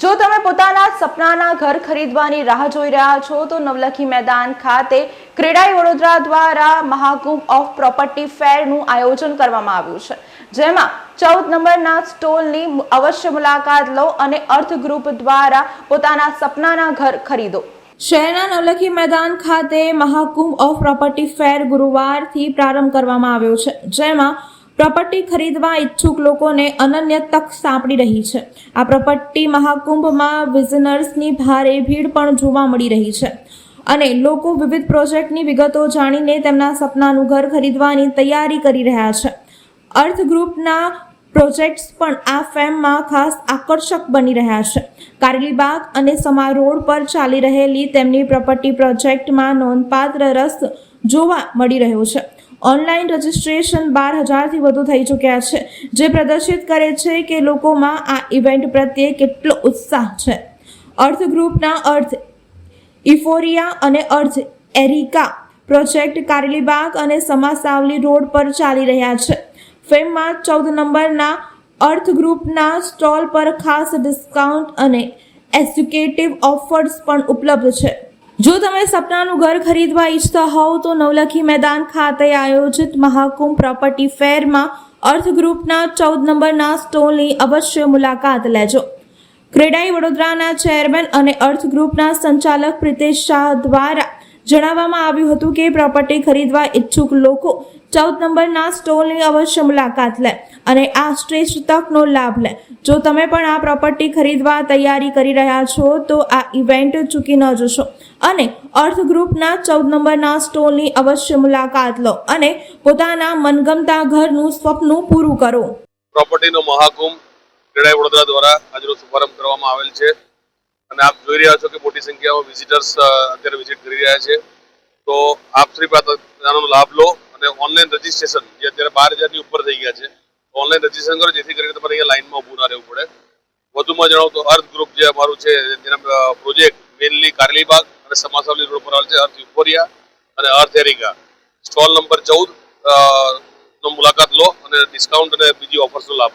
જો તમે પોતાના સપનાના ઘર ખરીદવાની રાહ જોઈ રહ્યા છો, તો નવલખી મેદાન ખાતે ક્રેડાઈ વડોદરા દ્વારા મહાકુંભ ઓફ પ્રોપર્ટી ફેરનું આયોજન કરવામાં આવ્યું છે. જેમાં ચૌદ નંબરના સ્ટોલની અવશ્ય મુલાકાત લો અને અર્થ ગ્રુપ દ્વારા પોતાના સપનાના ઘર ખરીદો. શહેરના નવલખી મેદાન ખાતે મહાકુંભ ઓફ પ્રોપર્ટી ફેર ગુરુવારથી પ્રારંભ કરવામાં આવ્યો છે. જેમાં પ્રોપર્ટી ખરીદવા ઈચ્છુક લોકોને અનન્ય તક સાંપડી રહી છે. આ પ્રોપર્ટી મહાકુંભમાં વિઝનર્સની ભારે ભીડ પણ જોવા મળી રહી છે. અને લોકો વિવિધ પ્રોજેક્ટની વિગતો જાણીને તેમના સપનાનું ઘર ખરીદવાની તૈયારી કરી રહ્યા છે. અર્થ ગ્રુપના પ્રોજેક્ટ્સ પણ આ ફેમમાં ખાસ આકર્ષક બની રહ્યા છે. કારેલીબાગ અને સમા રોડ પર ચાલી રહેલી તેમની પ્રોપર્ટી પ્રોજેક્ટમાં નોંધપાત્ર રસ જોવા મળી રહ્યો છે. ઓનલાઈન રજિસ્ટ્રેશન બાર હજારથી વધુ થઈ ચૂક્યા છે, જે પ્રદર્શિત કરે છે કે લોકોમાં આ ઇવેન્ટ પ્રત્યે કેટલો ઉત્સાહ છે. અર્થ ગ્રુપના અર્થ ઇફોરિયા અને અર્થ એરિકા પ્રોજેક્ટ કારેલીબાગ અને સમાસાવલી રોડ પર ચાલી રહ્યા છે. ફેમમાં ચૌદ નંબરના અર્થ ગ્રુપના સ્ટોલ પર ખાસ ડિસ્કાઉન્ટ અને એજ્યુકેટિવ ઓફર્સ પણ ઉપલબ્ધ છે. જો તમે સપનાનું ઘર ખરીદવા ઈચ્છતા હોવ તો નવલખી મેદાન ખાતે આયોજિત મહાકુંભ પ્રોપર્ટી ફેરમાં અર્થ ગ્રુપના ચૌદ નંબરના સ્ટોલની અવશ્ય મુલાકાત લેજો. ક્રેડાઈ વડોદરાના ચેરમેન અને અર્થ ગ્રુપના સંચાલક પ્રિતેશ શાહ દ્વારા જણાવવામાં આવ્યું હતું કે પ્રોપર્ટી ખરીદવા ઈચ્છુક લોકો ચૌદ નંબરના સ્ટોલની અવશ્ય મુલાકાત લે અને આ શ્રેષ્ઠ તકનો લાભ લે. જો તમે પણ આ પ્રોપર્ટી ખરીદવા તૈયારી કરી રહ્યા છો, તો આ ઇવેન્ટ ચૂકી ન જશો. અને અર્થ ગ્રુપના ચૌદ નંબરના સ્ટોલની અવશ્ય મુલાકાત લો અને પોતાના મનગમતા ઘરનું સ્વપ્ન પૂરું કરો. પ્રોપર્ટીનો મહાકુંભ ક્રેડાઈ વડોદરા દ્વારા આજનો શુભારંભ કરવામાં આવેલ છે. અને આપ જોઈ રહ્યા છો કે મોટી સંખ્યામાં વિઝિટર્સ અત્યારે વિઝિટ કરી રહ્યા છે. તો આપ શ્રી પાસે આનો લાભ લો. અને ઓનલાઈન રજીસ્ટ્રેશન જે અત્યારે બાર હજારની ઉપર થઈ ગયા છે. ઓનલાઈન રજીસ્ટ્રેશન કરો, જેથી કરીને તમારે અહીંયા લાઈનમાં ઊભું ના રહેવું પડે. વધુમાં જણાવું તો અર્થ ગ્રુપ જે અમારું છે, જેના પ્રોજેક્ટ મેનલી કારેલીબાગ અને સમાસાવલી રોડ પર આવેલ છે અર્થ યુફોરિયા અને અર્થ એરિકા સ્ટોલ નંબર ચૌદ નો મુલાકાત લો અને ડિસ્કાઉન્ટ અને બીજી ઓફર્સનો લાભ